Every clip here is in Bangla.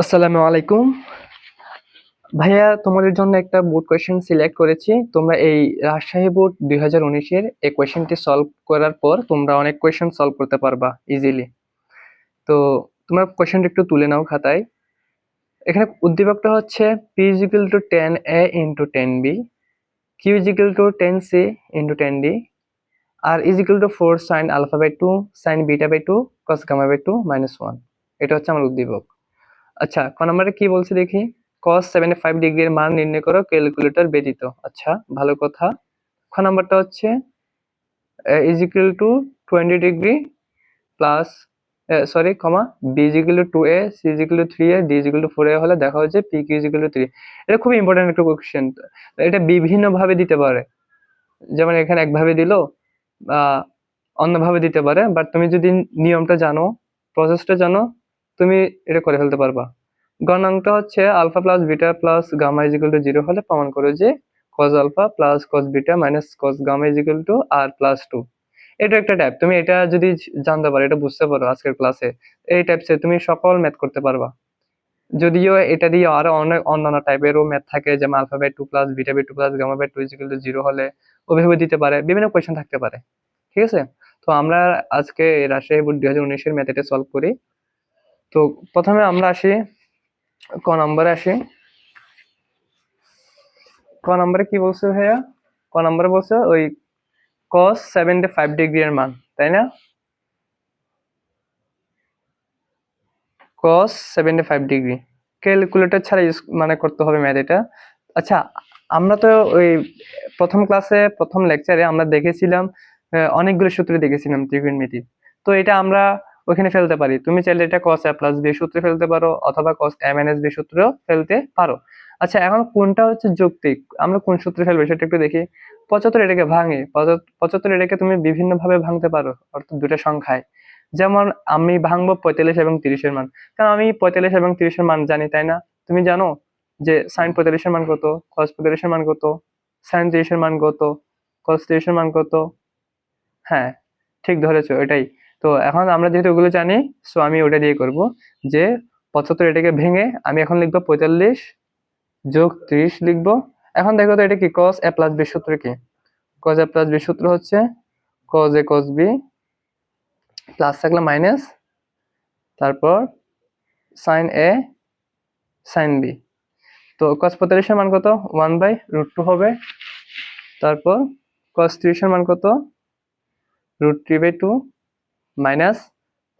আসসালামু আলাইকুম। ভাইয়া, তোমাদের জন্য একটা বোর্ড কোয়েশ্চেন সিলেক্ট করেছি। তোমরা এই রাজশাহী বোর্ড দুই হাজার উনিশের এই কোয়েশ্চেনটি সলভ করার পর তোমরা অনেক কোয়েশ্চেন সলভ করতে পারবা ইজিলি তো তোমরা কোয়েশ্চেনটা একটু তুলে নাও খাতায়। এখানে উদ্দীপকটা হচ্ছে P is equal to tan A into tan B Q is equal to tan C into tan D R is equal to four sine alpha by two sine beta by two cos gamma by two minus one এটা হচ্ছে আমার উদ্দীপক। আচ্ছা ক নম্বরে কি বলছে দেখি? cos 75 ডিগ্রির মান নির্ণয় করো ক্যালকুলেটর ব্যতীত। আচ্ছা ভালো কথা। খ নাম্বারটা হচ্ছে is equal to 20 degree plus sorry comma B is equal to A C is equal to 3a D is equal to 4a হলে দেখা হচ্ছে P Q is equal to 3 এটা খুব ইম্পর্টেন্ট একটা কোশ্চেন এটা বিভিন্নভাবে দিতে পারে। যেমন এখানে একভাবে দিলো অন্যভাবে দিতে পারে। বাট তুমি যদি নিয়মটা জানো প্রসেসটা জানো তুমি এটা করে ফেলতে পারবা। গণাঙ্কটা হচ্ছে alpha plus beta plus gamma is equal to zero হলে প্রমাণ করো যে cos alpha plus cos beta minus cos gamma is equal to R plus two এটা একটা টাইপ তুমি এটা যদি জানতে পারো, এটা বুঝতে পারো আজকের ক্লাসে এই টাইপসে তুমি সকল ম্যাথ করতে পারবা। যদিও এটা দিয়ে আরও অনেক অন্যান্য টাইপেরও ম্যাথ থাকে, যেমন alpha by two plus beta by two plus gamma by two is equal to zero হলে ওইভাবে দিতে পারে, বিভিন্ন কোয়েশ্চেন থাকতে পারে। ঠিক আছে? তো আমরা আজকে রাজশাহী বোর্ড দুই হাজার উনিশের ম্যাথ এটা সলভ করি। তো প্রথমে আমরা আসি, ক নম্বরে আসি। ক নম্বরে কি বলছে ভাইয়া? ক নম্বরে বলছে ওই cos 75 ডিগ্রি এর মান, তাই না? cos 75 degree. ক্যালকুলেটর ছাড়া ইউজ মানে করতে হবে ম্যাথ এটা। আচ্ছা আমরা তো ওই প্রথম ক্লাসে প্রথম লেকচারে আমরা দেখেছিলাম অনেকগুলো সূত্র দেখেছিলাম ত্রিকোণমিতির তো এটা আমরা ওখানে ফেলতে পারি। তুমি চাইলে এটা কস এ প্লাস b সূত্রে ফেলতে পারো অথবা cos a মাইনাস b সূত্রেও ফেলতে পারো। আচ্ছা এখন কোনটা হচ্ছে যৌক্তিক? আমরা কোন সূত্রে ফেলব সেটা একটু দেখি। পঁচাত্তর এটাকে ভাঙে। পঁচাত্তর এটাকে তুমি বিভিন্ন ভাবে ভাঙতে পারো, অর্থাৎ দুটো সংখ্যায়। যেমন আমি ভাঙবো পঁয়তাল্লিশ এবং তিরিশের মান। কারণ আমি পঁয়তাল্লিশ এবং তিরিশের মান জানি, তাই না? তুমি জানো যে সাইন পঁয়তাল্লিশের মান কত কস পঁয়তাল্লিশের মান কত সাইন তিরিশের মান কত কস তিরিশের মান কত? হ্যাঁ ঠিক ধরেছো, এটাই। তো এখন আমরা যেহেতু ওগুলো জানি সো আমি ওটা দিয়ে করব যে পঁচাত্তর এটাকে ভেঙে আমি এখন লিখব পঁয়তাল্লিশ যোগ ত্রিশ লিখব। এখন দেখো তো এটা কি কস এ প্লাস বি সূত্র কি? কস এ প্লাস বি সূত্র হচ্ছে cos A cos B plus থাকলে মাইনাস তারপর সাইন এ সাইন বি তো কস পঁয়তাল্লিশের মান কত? ওয়ান বাই রুট টু হবে। তারপর কস ত্রিশের মান কত? Root three by two minus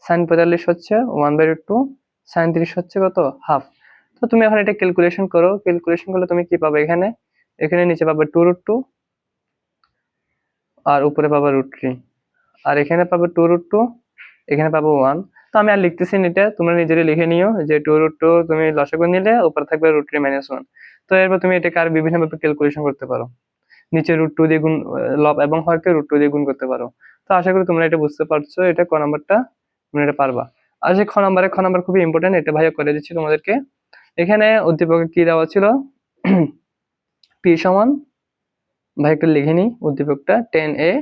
sine পঁয়তাল্লিশ হচ্ছে ওয়ান বাই টু সাইন তিরিশ হচ্ছে কত? হাফ তো তুমি এখন এটা ক্যালকুলেশন করো। ক্যালকুলেশন করলে তুমি কি পাবে এখানে? এখানে নিচে পাবে টু রুট টু আর উপরে পাবে রুট থ্রি আর এখানে পাবে টু রুট টু এখানে পাবো ওয়ান তো আমি আর লিখতেছি এটা, তোমরা নিজেরই লিখে নিও যে টু রুট টু তুমি লসাগু নিলে, উপরে থাকবে রুট থ্রি মাইনাস ওয়ান তো এরপর তুমি এটাকে আর বিভিন্নভাবে ক্যালকুলেশন করতে পারো। নিচে রুট টু দিয়ে গুণ লব এবং হরকে রুট টু দিয়ে গুণ করতে পারো। তো আশা করি তোমরা এটা বুঝতে পারছ, এটা ক নাম্বারটা, তোমরা এটা পারবা। আর যে খ নাম্বারে, খ নাম্বার খুবই ইম্পর্টেন্ট এটা ভাইয়া করে দিচ্ছি তোমাদেরকে। এখানে উদ্দীপকে কি দেওয়া ছিল? পি সমান, ভাই একটু লিখে নি উদ্দীপকটা টেন এ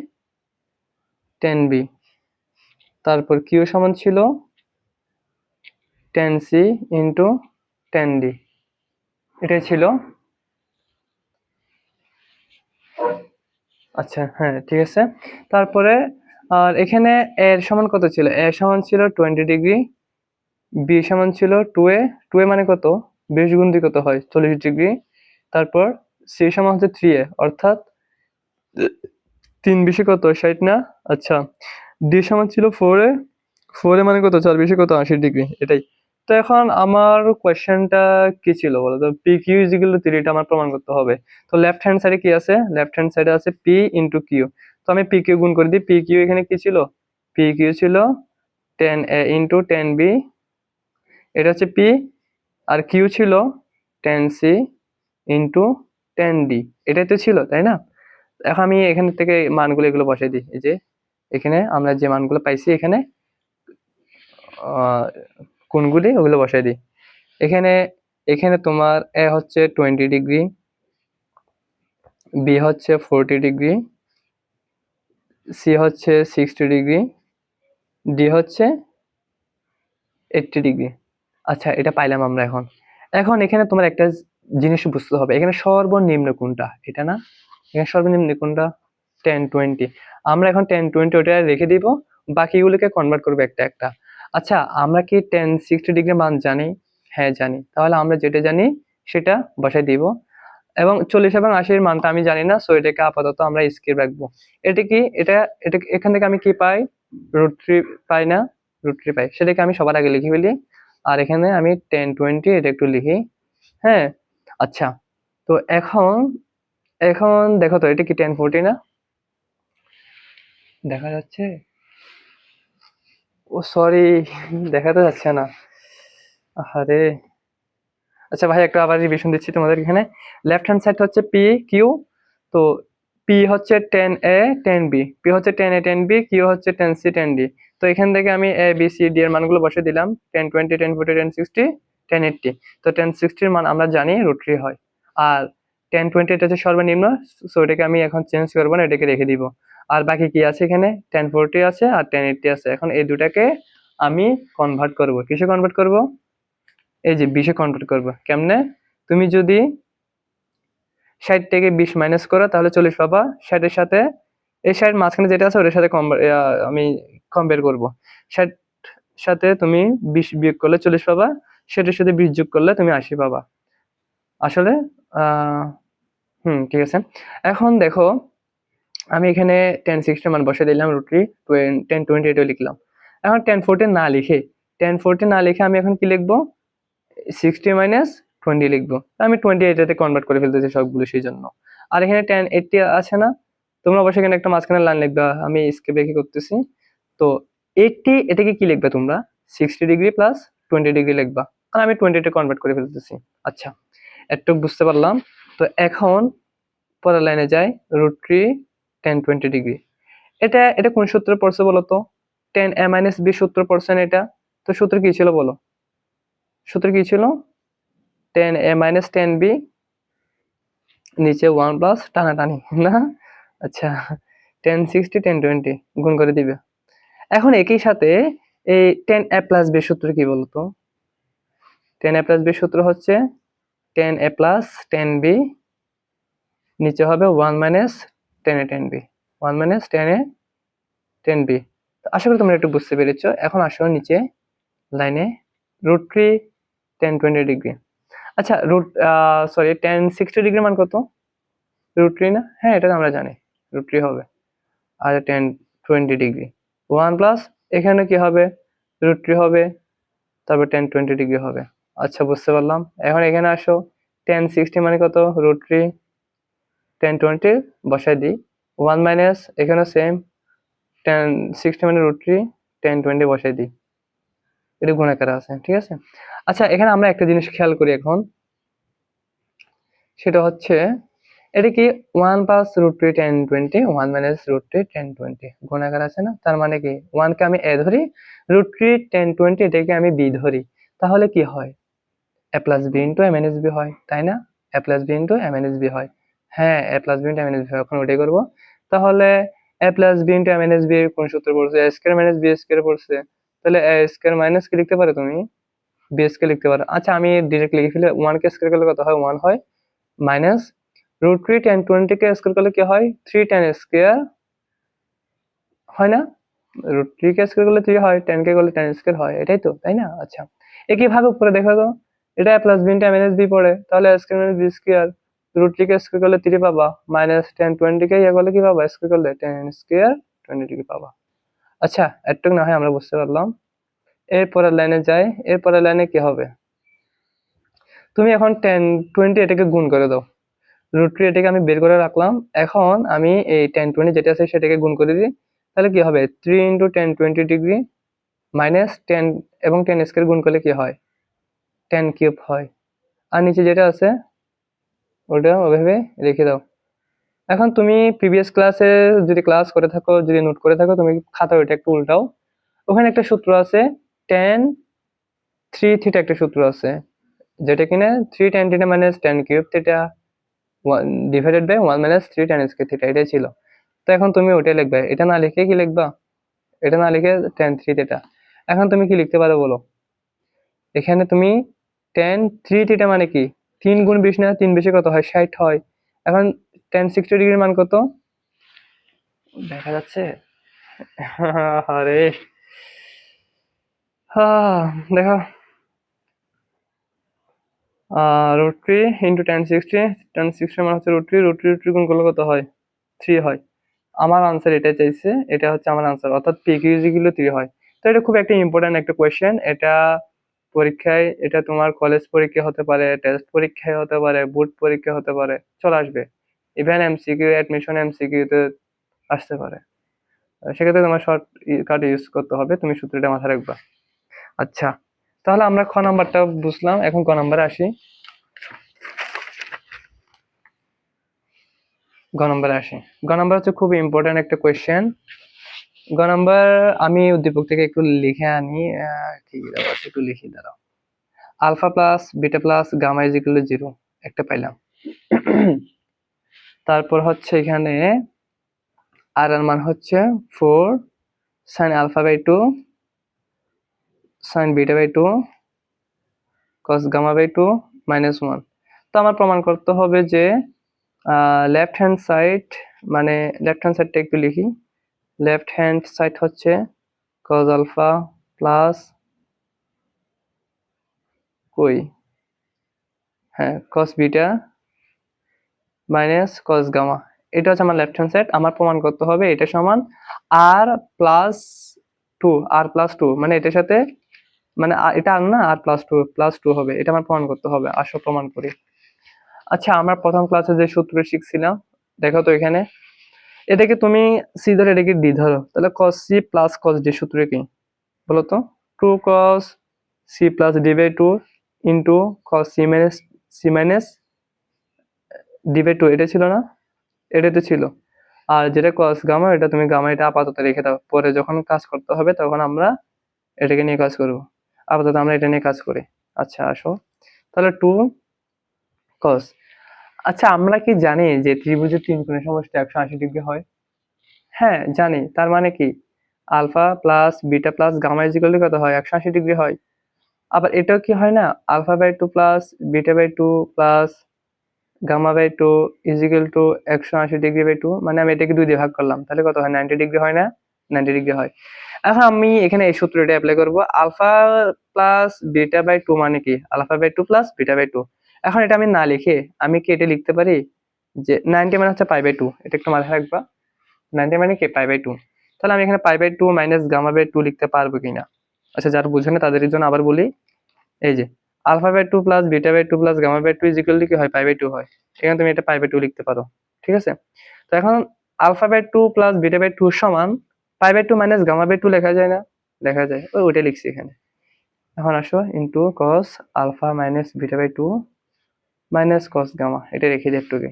টেন বি তারপর কিউ সমান ছিল? Tan C into tan D এটাই ছিল আচ্ছা হ্যাঁ ঠিক আছে। তারপরে, আর এখানে এর সমান কত ছিল? এর সমান ছিল টোয়েন্টি ডিগ্রি বি সমান ছিল টু এ টু এ মানে কত? বিশ গুণ কত হয়? চল্লিশ ডিগ্রি তারপর সি সমান হচ্ছে থ্রি এ অর্থাৎ তিন বিশে কত? ষাট না? আচ্ছা ডি সমান ছিল ফোর এ ফোর এ মানে কত? চার বিশে কত? আশি ডিগ্রি এটাই। তো এখন আমার কোয়েশ্চেনটা কি ছিল বলো তো P Q is equal to three এটা আমার প্রমাণ করতে হবে। তো লেফট হ্যান্ড সাইডে কি আছে? লেফট হ্যান্ড সাইডে আছে পি ইন্টু কিউ তো আমি পি কিউ গুণ করে দিই। পি কিউ এখানে কি ছিল? পি কিউ ছিল tan A into tan B এটা হচ্ছে পি আর কিউ ছিল tan C into tan D এটাই তো ছিল, তাই না? এখন আমি এখান থেকে মানগুলো এগুলো বসাই দিই। এই যে, এখানে আমরা যে মানগুলো পাইছি এখানে কোনগুলি, ওগুলো বসাই দিই। এখানে এখানে তোমার এ হচ্ছে টোয়েন্টি ডিগ্রি বি হচ্ছে ফোরটি ডিগ্রি সি হচ্ছে সিক্সটি ডিগ্রি ডি হচ্ছে এইটটি ডিগ্রি আচ্ছা এটা পাইলাম আমরা এখন। এখন এখানে তোমার একটা জিনিস বুঝতে হবে। এখানে সর্বনিম্ন কোনটা? এটা না? এখানে সর্বনিম্ন কোনটা? টেন টোয়েন্টি আমরা এখন টেন টোয়েন্টি ওটা রেখে দিব। বাকিগুলোকে কনভার্ট করব একটা একটা। আচ্ছা আমরা কি টেন সিক্সটি ডিগ্রি মান জানি? হ্যাঁ জানি। তাহলে আমরা যেটা জানি, সেটা বসাই দিব। এবং চল্লিশ এবং আশির মানটা আমি জানি না সো এটাকে আপাতত আমরা স্কিপ রাখব। এটা কি, এটা এটা এখান থেকে আমি কি পাই? রুট থ্রি পাই না? রুট থ্রি পাই। সেটাকে আমি সবার আগে লিখে ফেলি। আর এখানে আমি টেন টোয়েন্টি এটা একটু লিখি। হ্যাঁ? আচ্ছা। তো এখন এখন দেখো তো, এটা কি টেন ফোরটি না? দেখা যাচ্ছে ও সরি দেখাতে যাচ্ছে না। আরে আচ্ছা ভাই, একটা আবার রিভিশন দিচ্ছি তোমাদের এখানে। লেফট হ্যান্ড সাইড হচ্ছে পি কিউ তো পি হচ্ছে tan A tan B P হচ্ছে tan A tan B Q হচ্ছে টেন সি টেন ডি তো এখান থেকে আমি এ বি সি ডি এর মানগুলো বসে দিলাম। Tan twenty tan forty tan sixty tan eighty তো টেন সিক্সটির মান আমরা জানি রুট থ্রি হয়। আর টেন টোয়েন্টি এটা হচ্ছে সর্বনিম্ন সো এটাকে আমি এখন চেঞ্জ করব না, এটাকে রেখে দিব। আর বাকি কি আছে এখানে? টেন ফোরটি আছে আর টেন এইটটি আছে। এখন এই দুটাকে আমি কনভার্ট করব। কিসে কনভার্ট করব? এই যে বিশে কনভার্ট করব। কেমনে? তুমি যদি ষাট থেকে বিশ মাইনাস করো, তাহলে চল্লিশ পাবা। ষাটের সাথে, এই ষাট মাঝখানে যেটা আছে, ওটার সাথে আমি কম্পেয়ার করব। ষাট সাথে তুমি বিশ বিয়োগ করলে চল্লিশ পাবা। সেটার সাথে বিশ যোগ করলে তুমি আশি পাবা। আসলে হুম, ঠিক আছে। এখন দেখো আমি এখানে টেন সিক্সটি মান বসে দিলাম, রুটি টেন টোয়েন্টি এটাও লিখলাম। এখন টেন ফোরটি না লিখে টেন ফোরটি না লিখে আমি এখন কি লিখব? সিক্সটি মাইনাস টোয়েন্টি লিখব। আমি টোয়েন্টি এইটাতে কনভার্ট করে ফেলতেছি সবগুলো সেই জন্য। আর এখানে টেন এইটটি আছে না? তোমরা অবশ্যই এখানে একটা মাঝখানে লাইন লিখবা, আমি স্কেপ রেখে করতেছি। তো এইটটি এটাকে কি লিখবে তোমরা? Sixty degree plus twenty degree লিখবা। আর আমি টোয়েন্টিতে কনভার্ট করে ফেলতেছি। আচ্ছা একটু বুঝতে পারলাম। তো এখন পরের লাইনে যাই, root three tan twenty degree এটা এটা কোন সূত্র পড়ছে বলো তো? টেন এ মাইনাস বি সূত্র পড়ছেন এটা? তো সূত্র কি ছিল বলো? সূত্র কি ছিল? Tan A minus tan B নিচে ওয়ান প্লাস টানাটানি, না? আচ্ছা টেন সিক্সটি টেন টোয়েন্টি গুণ করে দিবে। এখন একই সাথে এই টেন এ প্লাস বি সূত্র কি বলতো টেন এ প্লাস বি সূত্র হচ্ছে tan A plus tan B নিচে হবে one minus tan A tan B one minus tan A tan B আশা করি তোমরা একটু বুঝতে পেরেছ। এখন আসো নিচে লাইনে root three tan twenty degree আচ্ছা root sorry tan sixty degree মান কত? রুট থ্রি না? হ্যাঁ এটা তো আমরা জানি। রুট থ্রি হবে। আর tan twenty degree one plus এখানে কি হবে? রুট থ্রি হবে। তারপর টেন টোয়েন্টি ডিগ্রি হবে। আচ্ছা বুঝতে পারলাম। এখন এখানে আসো। টেন সিক্সটি মানে কত? রুট থ্রি টেন টোয়েন্টি বসাই দিই। ওয়ান মাইনাস এখানে সেম টেন সিক্সটি মানে রুট থ্রি টেন টোয়েন্টি বসাই দিই। এটা গুণাকার আছে, ঠিক আছে? আচ্ছা এখানে আমরা একটা জিনিস খেয়াল করি এখন। সেটা হচ্ছে, এটা কি one plus root three tan twenty one minus root three tan twenty গুণাকার আছে না? তার মানে কি ওয়ানকে আমি এ ধরি রুট থ্রি টেন টোয়েন্টি এটাকে আমি বি ধরি। তাহলে কি হয়? A plus B into minus B হয়, তাই না? A plus B into minus B হয়। হ্যাঁ A plus B into minus B এখন ওটাই করব। তাহলে A plus B into minus B কোন সূত্র পড়ছে? A square minus B square পড়ছে। তাহলে এ স্কোয়ার মাইনাস কি লিখতে পারো তুমি? বি স্কোয়ার লিখতে পারো। আচ্ছা আমি ডিরেক্ট লিখে ফেলে ওয়ান কে স্কোয়ার করলে কত হয়? ওয়ান হয়। Minus root three tan twenty কে স্কোয়ার করলে কি হয়? থ্রি টেন স্কোয়ার হয় না? রুট থ্রি কে স্কোয়ার করলে থ্রি হয় টেন কে করলে টেন স্কোয়ার হয়। এটাই তো, তাই না? আচ্ছা একইভাবে উপরে দেখো তো? এটা plus B into minus B পড়ে। তাহলে square minus B square root three কে স্কোয়ার করলে থ্রি পাবা মাইনাস টেন টোয়েন্টি কে ইয়ে করলে কি পাবা? স্কোয়ার করলে টেন স্কোয়ার টোয়েন্টি ডিগ্রি পাবা। আচ্ছা একটু না হয় আমরা বুঝতে পারলাম। এরপরের লাইনে যাই। এরপরের লাইনে কি হবে? তুমি এখন টেন টোয়েন্টি এটাকে গুণ করে দাও। রুট থ্রি এটাকে আমি বের করে রাখলাম। এখন আমি এই টেন টোয়েন্টি যেটা আছে সেটাকে গুণ করে দিই। তাহলে কি হবে? Three into tan twenty degree minus tan এবং টেন স্কোয়ার গুণ করলে কি হয়? টেন কিউব হয়। আর নিচে যেটা আছে ওটা ওভাবে রেখে দাও। এখন তুমি প্রিভিয়াস ক্লাসে যদি ক্লাস করে থাকো, যদি নোট করে থাকো, তুমি খাতা ওইটা একটু উল্টাও। ওখানে একটা সূত্র আছে টেন থ্রি থিটা একটা সূত্র আছে, যেটা কিনা three tan theta minus tan cube theta one divided by one minus three tan square theta এটাই ছিল। তো এখন তুমি ওটাই লিখবে। এটা না লিখে কি লিখবা? এটা না লিখে টেন থ্রি থিটা এখন তুমি কি লিখতে পারো বলো? এখানে তুমি টেন থ্রি থিটা মানে কি? তিন গুণ বিশ না, তিন বেশি কত হয়? ষাট হয়। এখন টেন সিক্সটি ডিগ্রির মান কত? দেখা যাচ্ছে। আরে। দেখো। Root three into tan sixty tan sixty মানে হচ্ছে root three root three root three গুণ করলে কত হয়? থ্রি হয়। আমার আনসার এটা চাইছে, এটা হচ্ছে আমার আনসার অর্থাৎ পি কিউজিগুলো থ্রি হয়। তো এটা খুব একটা ইম্পর্ট্যান্ট একটা কোয়েশ্চেন এটা পরীক্ষায় এটা তোমার কলেজ পরীক্ষা হতে পারে টেস্ট পরীক্ষায় হতে পারে বোর্ড পরীক্ষা হতে পারে, চলে আসবে। ইভেন এমসিকিউ অ্যাডমিশন এমসিকিউতে আসতে পারে। সেক্ষেত্রে তোমার শর্ট কাট ইউজ করতে হবে, তুমি সূত্রটা মাথায় রাখবা। আচ্ছা তাহলে আমরা খ নাম্বারটা বুঝলাম, এখন ক নাম্বারে আসি। গ নাম্বারে আসি। গ নাম্বার হচ্ছে খুব ইম্পর্টেন্ট একটা কোয়েশ্চেন গ নাম্বার, আমি উদ্দীপক থেকে একটু লিখে আনি একটু লিখে দাঁড়াও। Alpha plus, beta plus, gamma is equal zero, একটা পাইলাম। তারপর হচ্ছে এখানে আর এর মান হচ্ছে four sine alpha by two sine beta by two cos gamma by two minus one তো আমার প্রমাণ করতে হবে যে লেফট হ্যান্ড সাইড মানে লেফট হ্যান্ড সাইডটা একটু লিখি। লেফট হ্যান্ড সাইড হচ্ছে কজ আলফা প্লাস কই? হ্যাঁ cos beta minus cos gamma. এটা হচ্ছে আমার লেফট হ্যান্ড সাইড, আমার প্রমাণ করতে হবে এটা সমান R plus two R plus two মানে এটার সাথে মানে এটা আর না R plus two plus two হবে, এটা আমার প্রমাণ করতে হবে, আসো প্রমাণ করি। আচ্ছা আমরা প্রথম ক্লাসে যে সূত্র শিখছিলাম, দেখো তো এখানে এটাকে তুমি সি ধরো এটাকে ডি ধরো। তাহলে cos C plus cos D সূত্র কি? বলো তো। Two cos C plus D by two into cos C minus C minus D by two এটা ছিল না? এটা তো ছিল। আর যেটা কস গামা এটা তুমি গামা এটা আপাতত রেখে দাও। পরে যখন কাজ করতে হবে, তখন আমরা এটাকে নিয়ে কাজ করব। আপাতত আমরা এটা নিয়ে কাজ করি। আচ্ছা আসো। তাহলে টু কস আচ্ছা আমরা কি জানি যে ত্রিভুজের তিন কোণের সমষ্টি একশো আশি ডিগ্রি হয়? হ্যাঁ জানি। তার মানে কি? Alpha plus beta plus gamma is equal কত হয়? একশো আশি ডিগ্রি হয়। আবার এটাও কি হয় না? Alpha by two plus beta by two plus gamma by two is equal to একশো আশি ডিগ্রি বাই টু। মানে আমি এটাকে দুই দিয়ে ভাগ করলাম। তাহলে কত হয়? নাইনটি ডিগ্রি হয় না? নাইনটি ডিগ্রি হয়। এখন আমি এখানে এই সূত্রটা অ্যাপ্লাই করব। Alpha plus beta by two মানে কি? Alpha by two plus beta by two. এখন এটা আমি না লিখে আমি কি এটা লিখতে পারি যে নাইনটি মানে হচ্ছে পাই বাই টু এটা একটু মাথায় রাখবা নাইনটি মানে কি পাই বাই টু তাহলে আমি এখানে pi by two minus gamma by two লিখতে পারব কিনা আচ্ছা যারা বুঝে না তাদের জন্য আবার বলি এই যে alpha by two plus beta by two plus gamma by two is equal কি হয় পাই বাই টু হয় এখানে তুমি এটা পাই বাই টু লিখতে পারো ঠিক আছে তো এখন alpha by two plus beta by two সমান pi by two minus gamma by two লেখা যায় না লেখা যায় ওই ওইটা লিখছি এখানে এখন আসো into cos alpha minus beta by two minus cos gamma এটা রেখে দিই একটুকে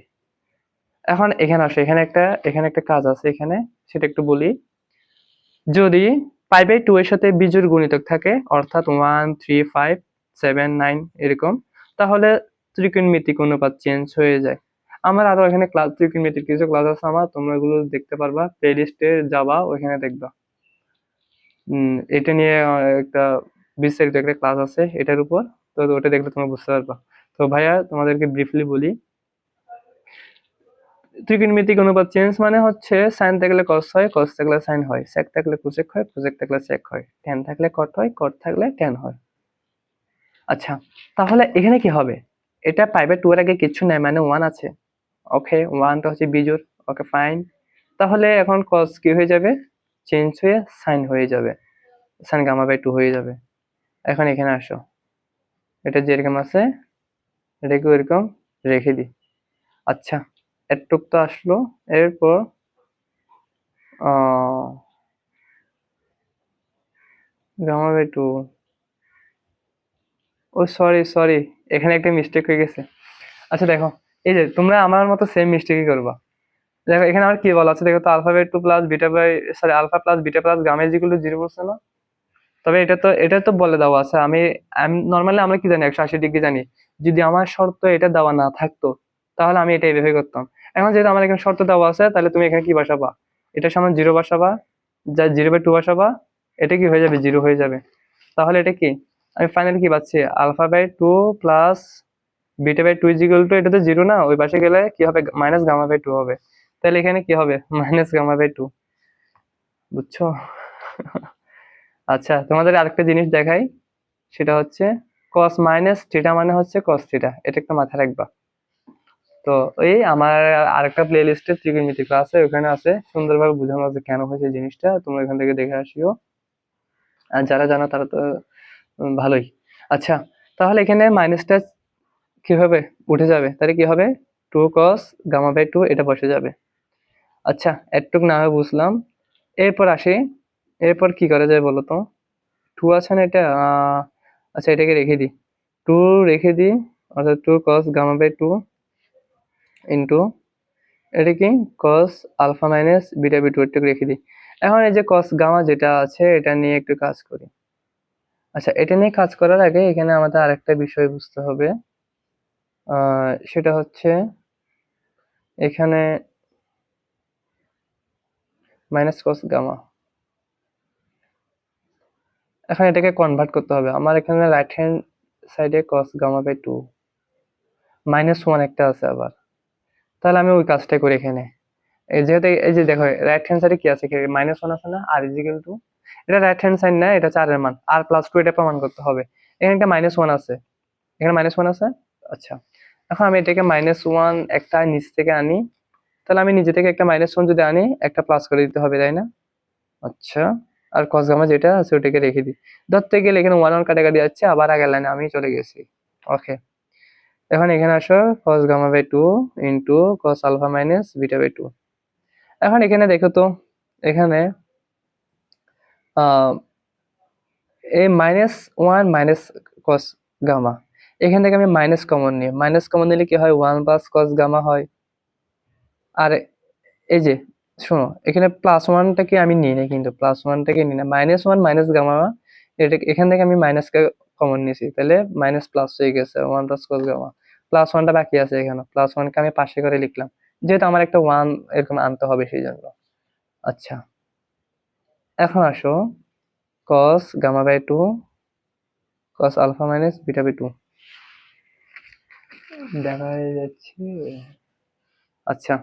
এখন এখানে আসো, এখানে একটা এখানে একটা কাজ আছে, এখানে সেটা একটু বলি। যদি পাই বাই টু এর সাথে বিজোড় গুণিতক থাকে, অর্থাৎ one three five seven nine এরকম, তাহলে ত্রিকোণমিতিক অনুপাত চেঞ্জ হয়ে যায়। আমার আরও এখানে ক্লাস ত্রিকোণমিতিক কিছু ক্লাস আছে আমার, তোমরা এগুলো দেখতে পারবা প্লে লিস্টে যাবা, ওইখানে দেখবা। এটা নিয়ে একটা বিস্তারিত একটা ক্লাস আছে, এটার উপর, তো ওটা দেখলে তোমরা বুঝতে পারবা। তো ভাইয়া, তোমাদেরকে ব্রিফলি বলি। ত্রিকোণমিতিক অনুপাত চেঞ্জ মানে হচ্ছে সাইন থাকলে কস হয় কস থাকলে সাইন হয়। সেক থাকলে কোসেক হয় কোসেক থাকলে সেক হয়। ট্যান থাকলে কট হয় কট থাকলে ট্যান হয়। আচ্ছা তাহলে এখানে কি হবে? এটা পাইবে টু এর আগে কিছু নাই মানে ওয়ান আছে। ওকে ওয়ানটা হচ্ছে বিজোর ওকে ফাইন তাহলে এখন কস কি হয়ে যাবে? চেঞ্জ হয়ে সাইন হয়ে যাবে। সাইন গামা বাই টু হয়ে যাবে। এখন এখানে আসো। এটা যেরকম আছে এটাকে ওইরকম রেখে দিই। আচ্ছা এটুক তো আসলো। এরপর গামা ও সরি সরি এখানে একটা মিস্টেক হয়ে গেছে। আচ্ছা দেখো, এই যে তোমরা আমার মতো সেম মিস্টেকই করবা। দেখো, এখানে আমার কি বলা আছে? দেখো তো alpha by two plus beta by sorry alpha plus beta plus gamma to zero বলছে না? তবে এটা তো এটা তো বলে দেওয়া আছে। আমি নর্মালি আমরা কি জানি? একশো আশি ডিগ্রি জানি। যদি আমার শর্ত এটা দেওয়া না থাকতো, তাহলে আমি এটা এইভাবে করতাম। এখন যেহেতু আমার এখানে শর্ত দেওয়া আছে, তাহলে তুমি এখানে কি বসাবা? এটা সমান জিরো বসাবা, যা জিরো বাই টু বসাবা, এটা কি হয়ে যাবে? জিরো হয়ে যাবে। তাহলে এটা কি? আমি ফাইনালি কি পাচ্ছি? Alpha by two plus beta by two is equal to এটা তো জিরো না, ওই পাশে গেলে কি হবে? মাইনাস গামা বাই টু হবে। তাহলে এখানে কি হবে? Minus gamma by two. বুঝছ? আচ্ছা তোমাদের আরেকটা জিনিস দেখাই, সেটা হচ্ছে কস মাইনাস থিটা মানে হচ্ছে কস থিটা এটা একটা মাথায় রাখবা। তো এই আমার আরেকটা প্লে লিস্টে ত্রিকোণমিতি ক্লাস আছে ওখানে আছে, সুন্দরভাবে বোঝানো আছে কেন হয়েছে জিনিসটা, তোমরা এখান থেকে দেখে আসিও। আর যারা জানো তারা তো ভালোই। আচ্ছা তাহলে এখানে মাইনাসটা কীভাবে উঠে যাবে? তাহলে কি হবে? Two cos gamma by two এটা বসে যাবে। আচ্ছা এটুক না হয় বুঝলাম। এরপর আসি। এরপর কি করা যায় বলো তো? টু আছে না এটা? আচ্ছা এটাকে রেখে দিই। টু রেখে দিই, অর্থাৎ two cos gamma by two into এটা কি? Cos alpha minus beta by two এটুকু রেখে দিই। এখন এই যে কস গামা যেটা আছে, এটা নিয়ে একটু কাজ করি। আচ্ছা এটা নিয়ে কাজ করার আগে এখানে আমাদের আরেকটা বিষয় বুঝতে হবে। সেটা হচ্ছে এখানে মাইনাস কস গামা এখন এটাকে কনভার্ট করতে হবে। আমার এখানে রাইট হ্যান্ড সাইডে cos gamma by two minus one একটা আছে আবার। তাহলে আমি ওই কাজটাই করি এখানে। এই যেহেতু এই যে দেখো রাইট হ্যান্ড সাইডে কি আছে? মাইনাস ওয়ান আছে না? আর ইজিক্যাল টু এটা রাইট হ্যান্ড সাইড না, এটা চারের মান। আর প্লাস টু এটা প্রমাণ করতে হবে। এখানে একটা মাইনাস ওয়ান আছে। এখানে মাইনাস ওয়ান আছে? আচ্ছা। এখন আমি এটাকে মাইনাস ওয়ান একটা নিচ থেকে আনি। তাহলে আমি নিজে থেকে একটা মাইনাস ওয়ান যদি আনি, একটা প্লাস করে দিতে হবে, তাই না? আচ্ছা। আর কস গামা যেটা আছে ওটাকে রেখে দিই। ধরতে গেলে এখানে ওয়ান ওয়ান কাটাকাটি যাচ্ছে, আবার আগের লাইনে আমি চলে গেছি। ওকে এখন এখানে আসো cos gamma by two into cos alpha minus beta by two এখন এখানে দেখো তো, এখানে এই minus one minus cos gamma এখান থেকে আমি মাইনাস কমন নিই। মাইনাস কমন নিলে কি হয়? ওয়ান প্লাস কস গামা হয়। আর এই যে শোনো, এখানে প্লাস ওয়ানটাকে আমি নিই না কিন্তু প্লাস ওয়ানটাকে নিই না। মাইনাস ওয়ান মাইনাস গামা এটা এখান থেকে আমি মাইনাসকে কমন নিয়েছি তাহলে মাইনাস প্লাস হয়ে গেছে one plus cos gamma plus ওয়ানটা বাকি আছে এখানে প্লাস ওয়ানকে আমি পাশে করে লিখলাম। যেহেতু আমার একটা ওয়ান এরকম আনতে হবে সেই জন্য আচ্ছা। এখন আসো cos gamma by two cos alpha minus beta by two দেখা যাচ্ছে। আচ্ছা।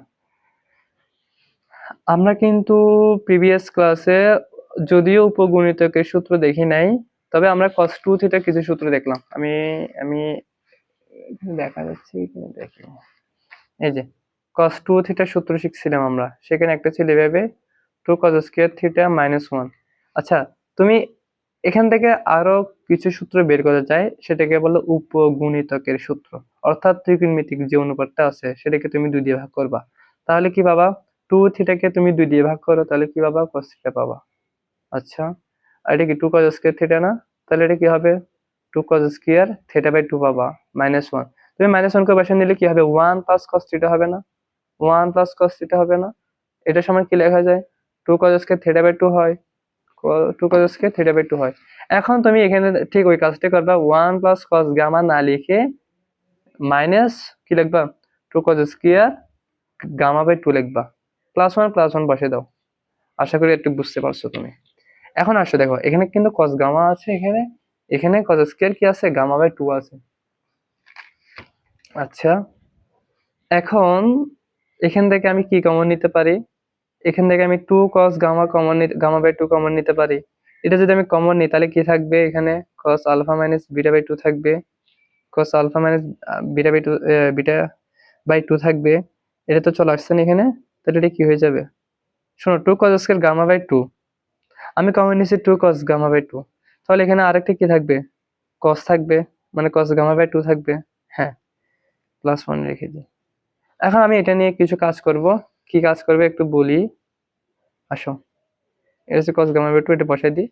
আমরা কিন্তু প্রিভিয়াস ক্লাসে যদিও উপগুণিতকের সূত্র দেখি নাই, তবে আমরা cos টু থিটা কিছু সূত্র দেখলাম। আমি আমি দেখা যাচ্ছে, এখানে দেখি। এই যে, cos টু থিটা সূত্র শিখছিলাম আমরা। সেখানে একটা ছিল এভাবে two cos square theta minus one আচ্ছা তুমি এখান থেকে আরও কিছু সূত্র বের করা যায় সেটাকে বলে উপগুণিতকের সূত্র। অর্থাৎ ত্রিকোণমিতিক যে অনুপাতটা আছে, সেটাকে তুমি দুই দিয়ে ভাগ করবা। তাহলে কি পাবা? টু থিটাকে তুমি দুই দিয়ে ভাগ করো, তাহলে কি পাবা? cos থিটা পাবা। আচ্ছা আর এটা কি টু cos স্কয়ার থিটা না? তাহলে এটা কি হবে? Two cos square theta by two পাবা মাইনাস ওয়ান তুমি মাইনাস ওয়ান কে পাশে নিলে কি হবে? ওয়ান প্লাস কস থিটা হবে না। ওয়ান প্লাস কস থিটা হবে না। এটা সমান কি লেখা যায়? Two cos square theta by two হয়। Two cos square theta by two হয়। এখন তুমি এখানে ঠিক ওই কাজটা করবা। ওয়ান প্লাস cos গামা না লিখে মাইনাস কি লিখবা? Two cos square gamma by two লিখবা। প্লাস ওয়ান প্লাস ওয়ান বসে দাও। আশা করি একটু বুঝতে পারছ তুমি। এখন আসো দেখো, এখানে কিন্তু কস গামা আছে এখানে এখানে cos স্কয়ার কি আছে? গামা বাই টু আছে। আচ্ছা এখন এখান থেকে আমি কি কমন নিতে পারি? এখান থেকে আমি two cos gamma common gamma by two common নিতে পারি। এটা যদি আমি কমন নিই, তাহলে কি থাকবে এখানে? cos alpha minus beta by two থাকবে। cos alpha minus beta by two beta by two থাকবে। এটা তো চলে আসছে না এখানে। তাহলে এটা কি হয়ে যাবে? শোনো two cos square gamma by two আমি কমন নিয়েছি two cos gamma by two তাহলে এখানে আরেকটা কি থাকবে? কস থাকবে মানে কস গামা বাই টু থাকবে। হ্যাঁ প্লাস ওয়ান রেখে দিই। এখন আমি এটা নিয়ে কিছু কাজ করব। কি কাজ করবে একটু বলি। আসো। এটা হচ্ছে কস গামা বাই টু এটা বসাই দিই।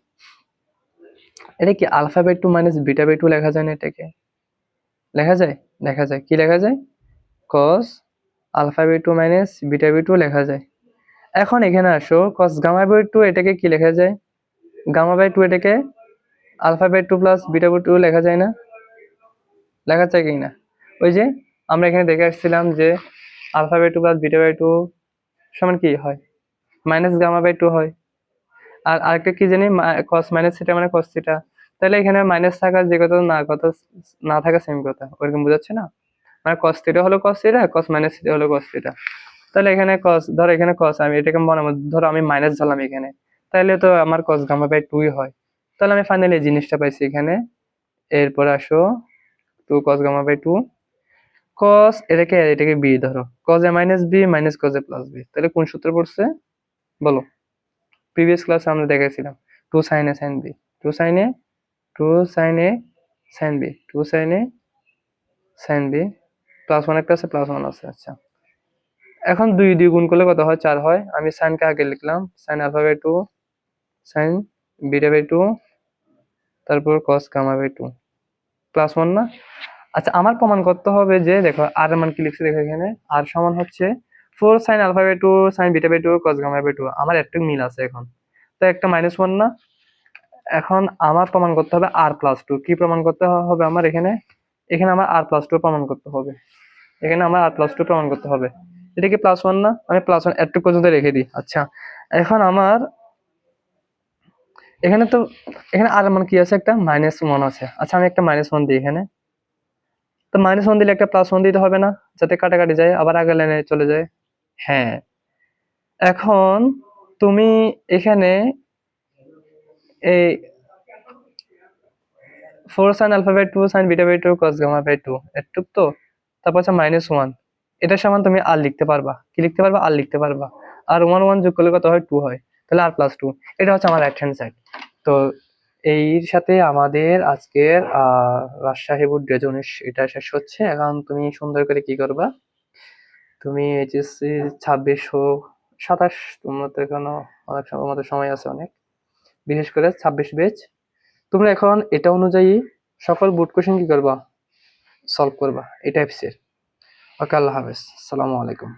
এটা কি alpha by two minus beta by two লেখা যায় না এটাকে? লেখা যায়? দেখা যায়। কি লেখা যায়? cos alpha by two minus beta by two লেখা যায়। এখন এখানে আসো, cos গামা বাই টু এটাকে কি লেখা যায়? গামা বাই টু এটাকে alpha by two plus beta by two লেখা যায় না? লেখা যায় কি না? ওই যে আমরা এখানে দেখে আসছিলাম যে alpha by two plus beta by two সমান কি হয়? মাইনাস গামা বাই টু হয়। আর আরেকটা কি জানি কস মাইনাস থিটা মানে cos থিটা তাহলে এখানে মাইনাস থাকা যে কথা না কথা না থাকা সেম কথা। ওরকম বোঝাচ্ছে না? মানে কস থিটা হলো cos theta cos minus theta হলো কস থিটা তাহলে এখানে কস ধর এখানে কস আমি এটাকে মনে ধরো আমি মাইনাস ধরলাম এখানে। তাহলে তো আমার কস গামা বাই টুই হয়। তাহলে আমি ফাইনালি এই জিনিসটা পাইছি এখানে। এরপর আসো two cos gamma by two cos এটাকে এটাকে বি ধরো। Cos A minus B minus cos A plus B তাহলে কোন সূত্র পড়ছে? বলো। প্রিভিয়াস ক্লাসে আমরা দেখেছিলাম two sine A sine B two sine A two sine A sine B two sine A sine B plus one একটা আছে প্লাস ওয়ান আছে আচ্ছা। এখন দুই দুই গুণ করলে কত হয়? চার হয়। আমি সাইনকে আগে লিখলাম। Sine alpha by two sine beta by two তারপর cos gamma by two plus one না? আচ্ছা আমার প্রমাণ করতে হবে যে, দেখো আর মান কি লিখছে, দেখো এখানে। আর সমান হচ্ছে four sine alpha by two sine beta by two cos gamma by two আমার একটু মিল আছে এখন। তো একটা মাইনাস ওয়ান না? এখন আমার প্রমাণ করতে হবে আর প্লাস টু কি প্রমাণ করতে হবে আমার এখানে? এখানে আমার আর প্লাস টু প্রমাণ করতে হবে। এখানে আমার আর প্লাস টু প্রমাণ করতে হবে। এটা কি প্লাস ওয়ান না? আমি প্লাস ওয়ান একটু পর্যন্ত রেখে দিই। আচ্ছা এখন আমার এখানে তো, এখানে আর মান কি আছে? একটা মাইনাস ওয়ান আছে। আচ্ছা আমি একটা মাইনাস ওয়ান দিই এখানে। তো মাইনাস ওয়ান দিলে একটা প্লাস ওয়ান দিতে হবে না? যাতে কাটাকাটি যায়, আবার আগের লাইনে চলে যায়। হ্যাঁ। এখন তুমি এখানে এই four sine alpha by two sine beta by two cos gamma by two এটুক তো। তারপর হচ্ছে মাইনাস ওয়ান এটার সমান তুমি আর লিখতে পারবা। কি লিখতে পারবা? আর লিখতে পারবা। আর ওয়ান ওয়ান যোগ করলে কত হয়? টু হয়। তাহলে আর প্লাস টু এটা হচ্ছে আমার রাইট হ্যান্ড সাইড তো এর সাথে আমাদের আজকের রাজশাহী বোর্ড দু হাজার উনিশ এটা শেষ হচ্ছে। এখন তুমি সুন্দর করে কি করবা? তুমি এইচএসসি ছাব্বিশ হোক সাতাশ, তোমার তো এখনও অনেক সময় আমাদের সময় আছে অনেক। বিশেষ করে ছাব্বিশ বেচ তোমরা এখন এটা অনুযায়ী সকল বুট কোশ্চেন কি করবা? সলভ করবা, এই টাইপসের ওকে, আল্লাহ হাফেজ। সালামু আলাইকুম।